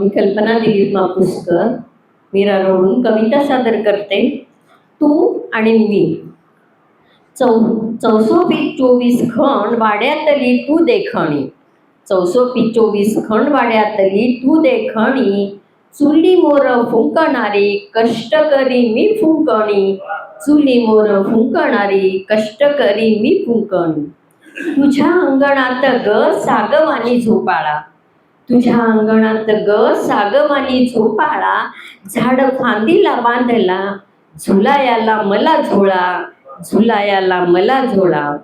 मी कल्पना दिलीप मापुसकर मीरारोडून कविता सादर करते. तू आणि मी. चौ चौसोपी चोवीस खंड वाड्यातली तू देखणी. चौसोपी चोवीस खंड वाड्यातली तू देखणी. चुली मोर फुंकणारी कष्टकरी मी फुंकणी. चुली मोर फुंकणारी कष्टकरी मी फुंकणी. तुझ्या अंगणात ग सागवानी झोपाळा. तुझ्या अंगणात ग सागवानी झोपाळा. झाड फांदीला बांधला झुलायाला मला झोळा झुलायाला मला झोळा.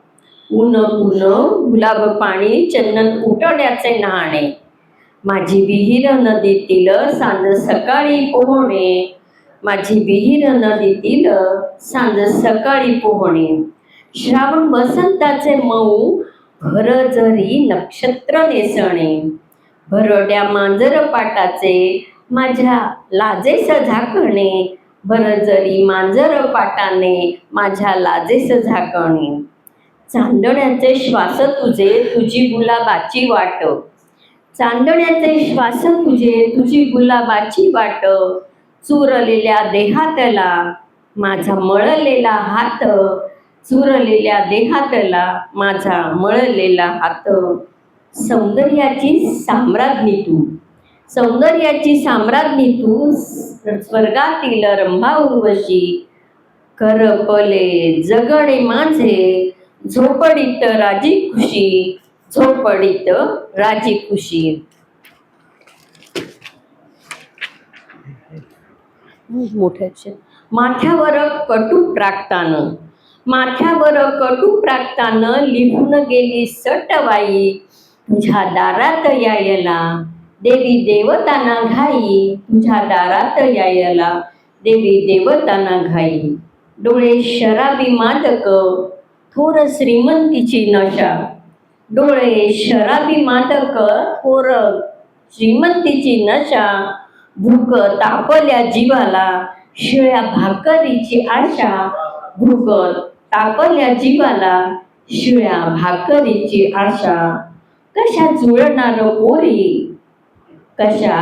ऊन ऊन गुलाब पाणी चंदन उठवण्याचे नाणे माझी विहीर नदीतील सांज सकाळी पोहणे. माझी विहीर नदीतील सांज सकाळी पोहणे. श्रावण वसंताचे मऊ भरजरी नक्षत्र नेसणे. भरड्या मांजर पाटाचे माझ्या लाजेस झाकणे भर जरी मांजर पाटाने माझ्या लाजेस झाकणे चांदण्याचे श्वास तुझे तुझी गुलाबाची वाट. चांदण्याचे श्वास तुझे तुझी गुलाबाची वाट. चुरलेल्या देहातला माझा मळलेला हात. चुरलेल्या देहातला माझा मळलेला हात. सौंदर्याची साम्राज्ञी तू. सौंदर्याची साम्राज्ञी तू स्वर्गातील रंभा उर्वशी. करपले जगणे माझे झोपडीत राजी खुशी झोपडीत राजी खुशी. मोठे अक्षर. माथ्यावर कटू प्राक्तानं. माथ्यावर कटू प्राक्तानं लिहून गेली सटवाई. तुझ्या दारात यायला. देवी देवतांना घाई. तुझ्या दारात यायला. देवी देवतांना घाई. डोळे शराबी मादक. थोर श्रीमंतीची नशा. डोळे शराबी मादक. थोर श्रीमंतीची नशा. भूक तापल्या जीवाला. शिळ्या भाकरीची आशा. भूक तापल्या जीवाला. शिळ्या भाकरीची आशा. कशा जुळणार पोरी? कशा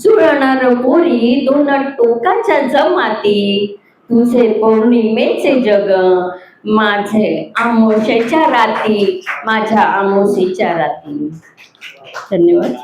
जुळणार पोरी? दोन टोकाच्या जमाती. तुझे पौर्णिमेचे जग माझे आमोशेच्या राती माझ्या आमोशीच्या राती. धन्यवाद.